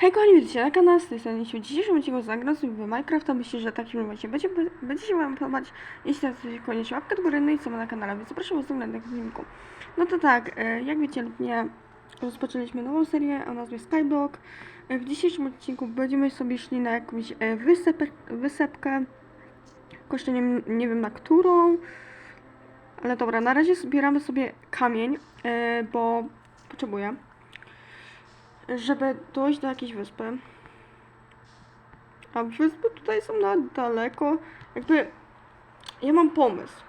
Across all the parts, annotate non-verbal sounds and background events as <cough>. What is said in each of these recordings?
Hej kochani, witajcie na kanale, z tej strony. W dzisiejszym odcinku zagram sobie w Minecrafta. Myślę, że taki film właśnie będzie, będzie się wam podobać. Jeśli tak, to koniecznie łapkę do góry, no i co ma na kanale, więc zapraszam was do oglądania tego filmiku. No to tak, e, jak wiecie lub nie, rozpoczęliśmy nową serię o nazwie Skyblock. E, W dzisiejszym odcinku będziemy sobie szli na jakąś e, wysepę, wysepkę. Jeszcze nie, wiem na którą. Ale dobra, na razie zbieramy sobie kamień, bo potrzebuję żeby dojść do jakiejś wyspy. A wyspy tutaj są na daleko. Jakby ja mam pomysł.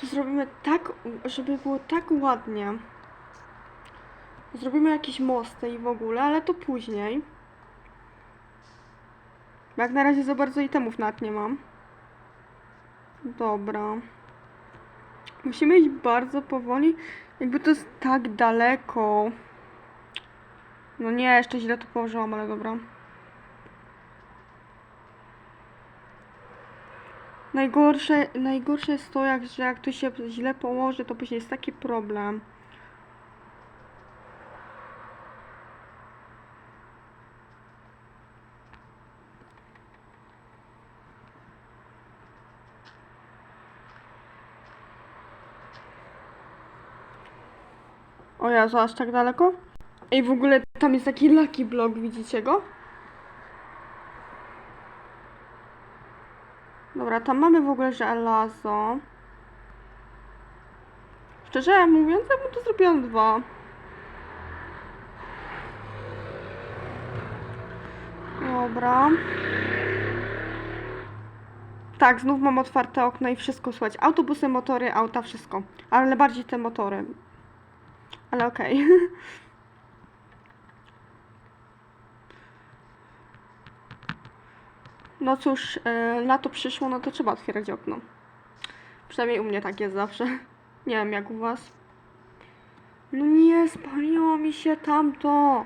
Tu zrobimy tak, żeby było tak ładnie. Zrobimy jakieś mosty i w ogóle, ale to później. Bo Jak na razie za bardzo itemów nawet nie mam. Dobra. Musimy iść bardzo powoli. Jakby to jest tak daleko. No nie, jeszcze źle to położyłam, ale dobra. Najgorsze, najgorsze jest to, jak, że jak to się źle położy, to później jest taki problem. O Jezu, aż tak daleko? Ej, w ogóle tam jest taki lucky block, widzicie go? Dobra, tam mamy w ogóle żelazo. Szczerze mówiąc, ja bym to zrobiłam dwa. Dobra. Tak, znów mam otwarte okno i wszystko słychać. Autobusy, motory, auta, wszystko. Ale bardziej te motory. Ale okej. <laughs> No cóż, e, lato przyszło, no to trzeba otwierać okno. Przynajmniej u mnie tak jest zawsze. Nie wiem jak u was. No nie, spaliło mi się tamto.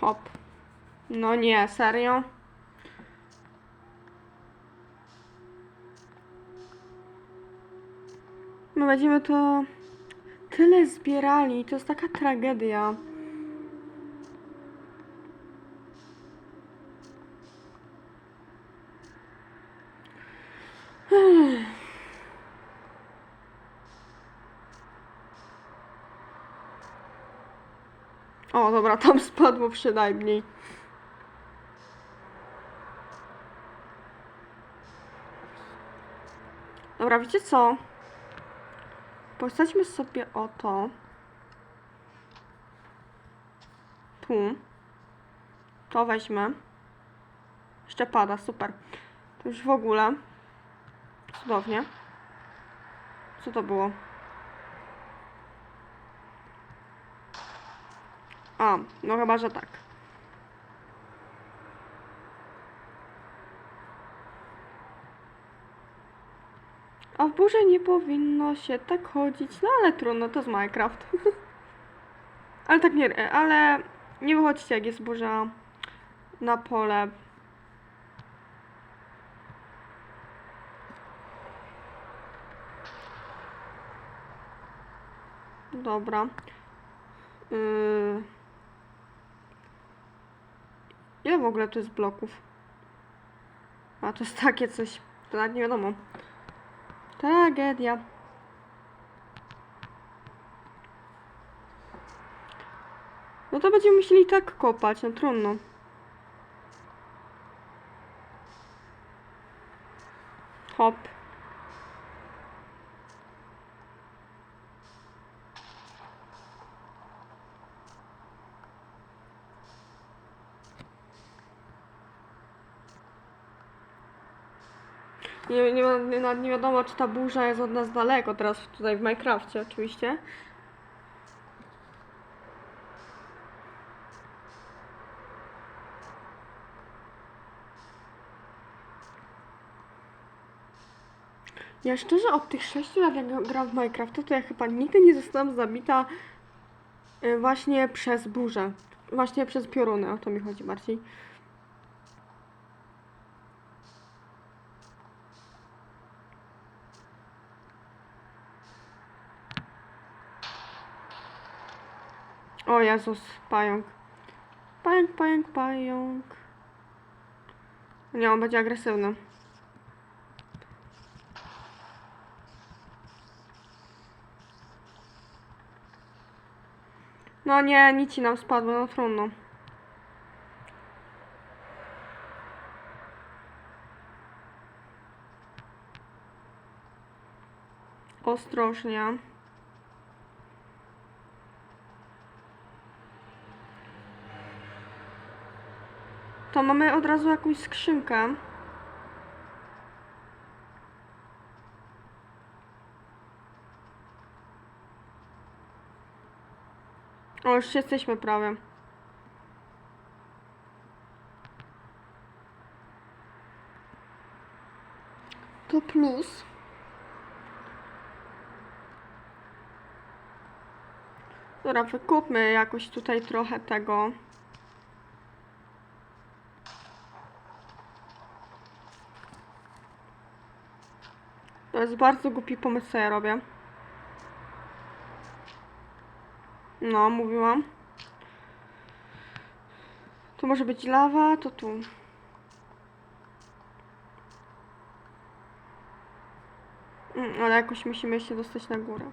Hop. No nie, serio? My będziemy to tyle zbierali, to jest taka tragedia. <sighs> O, dobra, tam spadło przynajmniej. Dobra, wiecie co? Posadźmy sobie o to. Tu. To weźmy. Jeszcze pada, super. To już w ogóle. Cudownie. Co to było? A, no chyba, że tak. A w burze nie powinno się tak chodzić, no ale trudno, to jest Minecraft. <laughs> ale tak nie, ale nie wychodźcie jak jest burza na pole. Dobra. Yy... Ile w ogóle tu jest bloków? A to jest takie coś, to nawet nie wiadomo. Tragedia. No to będziemy musieli tak kopać, no trudno. Hop. Nie, nie, nie, nie wiadomo, czy ta burza jest od nas daleko, teraz tutaj w Minecrafcie oczywiście. Ja szczerze od tych 6 lat jak gram w Minecrafta, to ja chyba nigdy nie zostałam zabita y, właśnie przez burzę. Właśnie przez pioruny, o to mi chodzi bardziej. O Jezus, pająk. Pająk, pająk, pająk. Nie, on będzie agresywny. No nie, nic nam spadło, no trudno. Ostrożnie. To mamy od razu jakąś skrzynkę. O, już jesteśmy prawie. To plus. Dobra, wykupmy jakoś tutaj trochę tego. To jest bardzo głupi pomysł, co ja robię. No, mówiłam. Tu może być lawa, to tu. Mm, ale jakoś musimy się dostać na górę.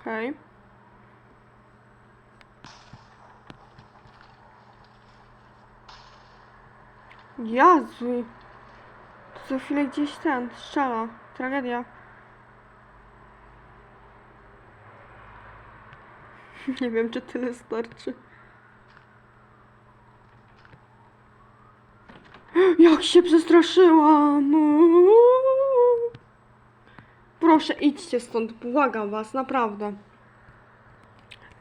Okej. Jezu. To za chwilę gdzieś ten strzela. Tragedia. <laughs> Nie wiem, czy tyle starczy. <gasps> Jak się przestraszyłam! Proszę, idźcie stąd, błagam was, naprawdę.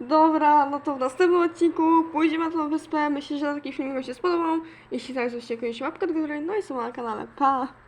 Dobra, no to w następnym odcinku pójdziemy na tą wyspę. Myślę, że taki film wam się spodobał. Jeśli tak, zostawcie jakąś łapkę do góry, no i są na kanale. Pa!